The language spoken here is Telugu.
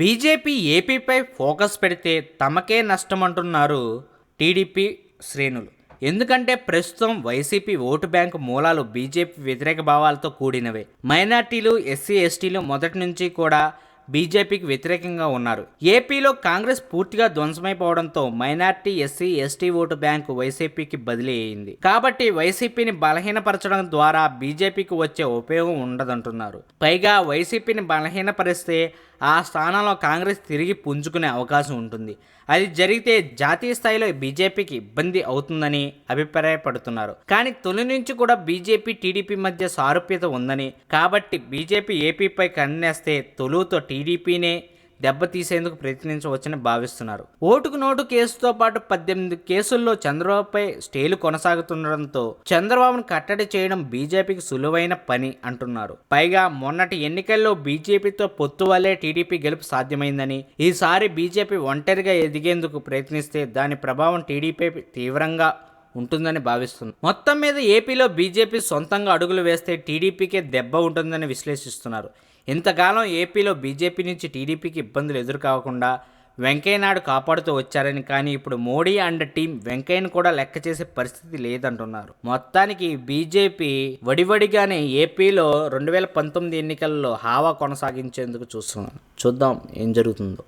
బీజేపీ ఏపీపై ఫోకస్ పెడితే తమకే నష్టమంటున్నారు టీడీపీ శ్రేణులు. ఎందుకంటే ప్రస్తుతం వైసీపీ ఓటు బ్యాంకు మూలాలు బీజేపీ వ్యతిరేక భావాలతో కూడినవే. మైనార్టీలు ఎస్సీ ఎస్టీలు మొదటి నుంచి కూడా బీజేపీకి వ్యతిరేకంగా ఉన్నారు. ఏపీలో కాంగ్రెస్ పూర్తిగా ధ్వంసమైపోవడంతో minority SC ST vote bank వైసీపీకి బదిలీ అయింది. కాబట్టి వైసీపీని బలహీనపరచడం ద్వారా బీజేపీకి వచ్చే ఉపయోగం ఉండదంటున్నారు. పైగా వైసీపీని బలహీనపరిస్తే ఆ స్థానంలో కాంగ్రెస్ తిరిగి పుంజుకునే అవకాశం ఉంటుంది. అది జరిగితే జాతీయ స్థాయిలో బీజేపీకి ఇబ్బంది అవుతుందని అభిప్రాయపడుతున్నారు. కానీ తొలి నుంచి కూడా బీజేపీ టీడీపీ మధ్య సారూప్యత ఉందని. కాబట్టి బీజేపీ ఏపీపై కన్నేస్తే తొలుతో టీడీపీనే దెబ్బతీసేందుకు ప్రయత్నించవచ్చని భావిస్తున్నారు. ఓటుకు నోటు కేసుతో పాటు పద్దెనిమిది కేసుల్లో చంద్రబాబుపై స్టేలు కొనసాగుతుండడంతో చంద్రబాబును కట్టడి చేయడం బీజేపీకి సులువైన పని అంటున్నారు. పైగా మొన్నటి ఎన్నికల్లో బీజేపీతో పొత్తు వల్లే టీడీపీ గెలుపు సాధ్యమైందని ఈసారి బీజేపీ ఒంటరిగా ఎదిగేందుకు ప్రయత్నిస్తే దాని ప్రభావం టీడీపీ తీవ్రంగా ఉంటుందని భావిస్తుంది మొత్తం మీద ఏపీలో బీజేపీ సొంతంగా అడుగులు వేస్తే టీడీపీకే దెబ్బ ఉంటుందని విశ్లేషిస్తున్నారు. ఇంతకాలం ఏపీలో బీజేపీ నుంచి టీడీపీకి ఇబ్బందులు ఎదురుకాకుండా వెంకయ్యనాయుడు కాపాడుతూ వచ్చారని కానీ ఇప్పుడు మోడీ అండ్ టీం వెంకయ్యను కూడా లెక్క చేసే పరిస్థితి లేదంటున్నారు. మొత్తానికి బీజేపీ వడివడిగానే ఏపీలో రెండు వేల పంతొమ్మిది ఎన్నికల్లో హావా కొనసాగించేందుకు చూస్తున్నాం. చూద్దాం ఏం జరుగుతుందో.